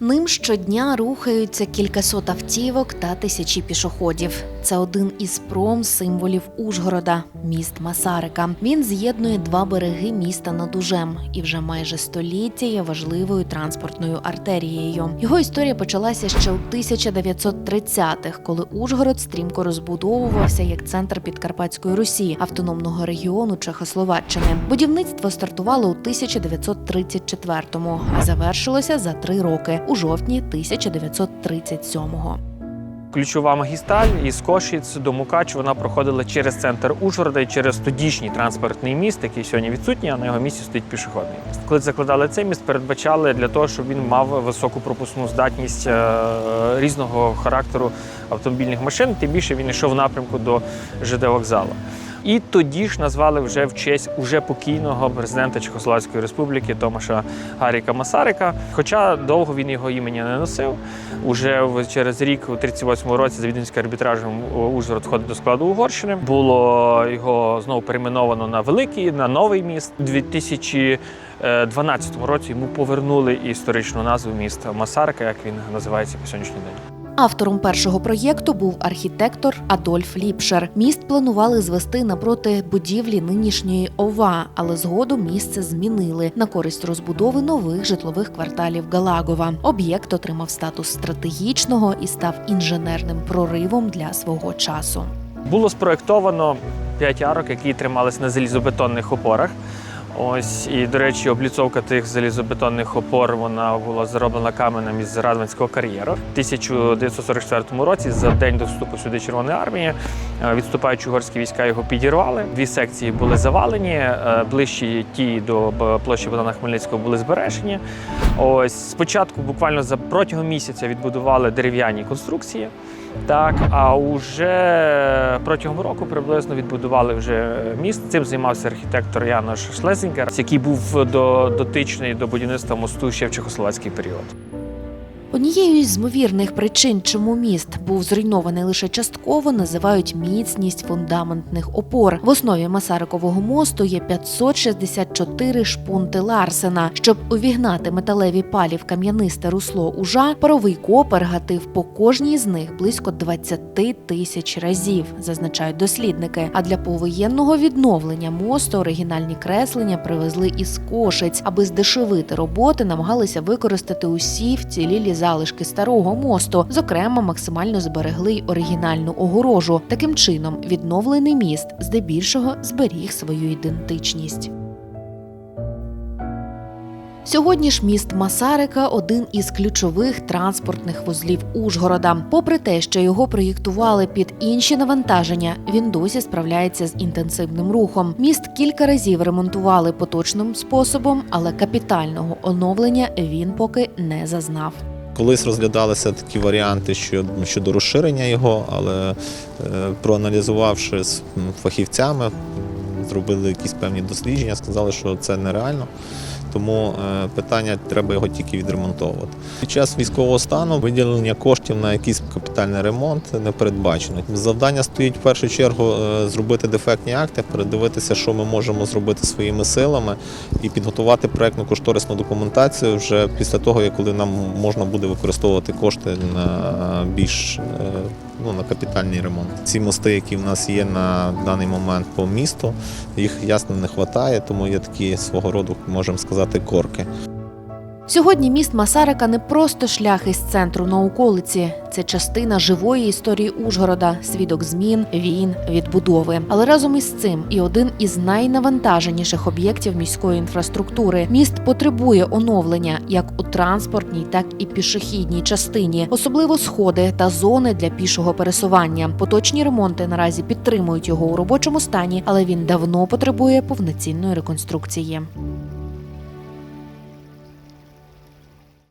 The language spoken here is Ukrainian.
Ним щодня рухаються кількасот автівок та тисячі пішоходів. Це один із пром-символів Ужгорода міст Масарика. Він з'єднує два береги міста над Ужем і вже майже століття є важливою транспортною артерією. Його історія почалася ще у 1930-х, коли Ужгород стрімко розбудовувався як центр Підкарпатської Русі, автономного регіону Чехословаччини. Будівництво стартувало у 1934-му, а завершилося за три роки у жовтні 1937-го. Ключова магістраль із Кошиць до Мукач вона проходила через центр Ужгорода і через тодішній транспортний міст, який сьогодні відсутній, а на його місці стоїть пішохідний міст. Коли закладали цей міст, передбачали для того, щоб він мав високу пропускну здатність е, різного характеру автомобільних машин. Тим більше він йшов в напрямку до ЖД вокзалу. І тоді ж назвали вже в честь уже покійного президента Чехословацької республіки Томаша Гаріка Масарика. Хоча довго він його імені не носив. Уже через рік, у 38-му році, за відомським арбітражем Ужгород входить до складу Угорщини. Було його знову перейменовано на великий, на новий міст. У 2012 році йому повернули історичну назву міста Масарика, як він називається по сьогоднішній день. Автором першого проєкту був архітектор Адольф Ліпшер. Міст планували звести напроти будівлі нинішньої ОВА, але згодом місце змінили на користь розбудови нових житлових кварталів Галагова. Об'єкт отримав статус стратегічного і став інженерним проривом для свого часу. Було спроектовано п'ять арок, які тримались на залізобетонних опорах. Ось і до речі, обліцовка тих залізобетонних опор вона була зроблена каменем із Радванського кар'єру. В 1944 році, за день до вступу сюди Червоної армії, е, відступаючі угорські війська його підірвали. Дві секції були завалені, е, ближчі ті до площі Богдана Хмельницького були збережені. Ось спочатку, буквально за протягом місяця, відбудували дерев'яні конструкції. Так, а вже протягом року приблизно відбудували вже міст. Цим займався архітектор Янош Шлезінгер, який був до, дотичний до будівництва мосту ще в чехословацький період. Однією із ймовірних причин, чому міст був зруйнований лише частково, називають міцність фундаментних опор. В основі Масарикового мосту є 564 шпунти Ларсена. Щоб увігнати металеві палі в кам'янисте русло ужа, паровий копер гатив по кожній з них близько 20 тисяч разів, зазначають дослідники. А для повоєнного відновлення мосту оригінальні креслення привезли із кошиць, аби здешевити роботи, намагалися використати усі вцілілі залишки старого мосту. Зокрема, максимально зберегли й оригінальну огорожу. Таким чином, відновлений міст здебільшого зберіг свою ідентичність. Сьогодні ж міст Масарика один із ключових транспортних вузлів Ужгорода. Попри те, що його проєктували під інші навантаження, він досі справляється з інтенсивним рухом. Міст кілька разів ремонтували поточним способом, але капітального оновлення він поки не зазнав. Колись розглядалися такі варіанти щодо, розширення його, але е, проаналізувавши з фахівцями, зробили якісь певні дослідження, сказали, що це нереально. Тому е, питання треба його тільки відремонтовувати. Під час військового стану виділення коштів на якийсь капітальний ремонт не передбачено. Завдання стоїть в першу чергу е, зробити дефектні акти, передивитися, що ми можемо зробити своїми силами, і підготувати проектну кошторисну документацію вже після того, як нам можна буде використовувати кошти на більш е, ну, на капітальний ремонт. Ці мости, які в нас є на даний момент по місту, їх ясно не вистачає, тому є такі свого роду, можемо сказати, корки. Сьогодні міст Масарика не просто шлях із центру на околиці, це частина живої історії Ужгорода, свідок змін, війн, відбудови. Але разом із цим і один із найнавантаженіших об'єктів міської інфраструктури. Міст потребує оновлення як у транспортній, так і пішохідній частині, особливо сходи та зони для пішого пересування. Поточні ремонти наразі підтримують його у робочому стані, але він давно потребує повноцінної реконструкції.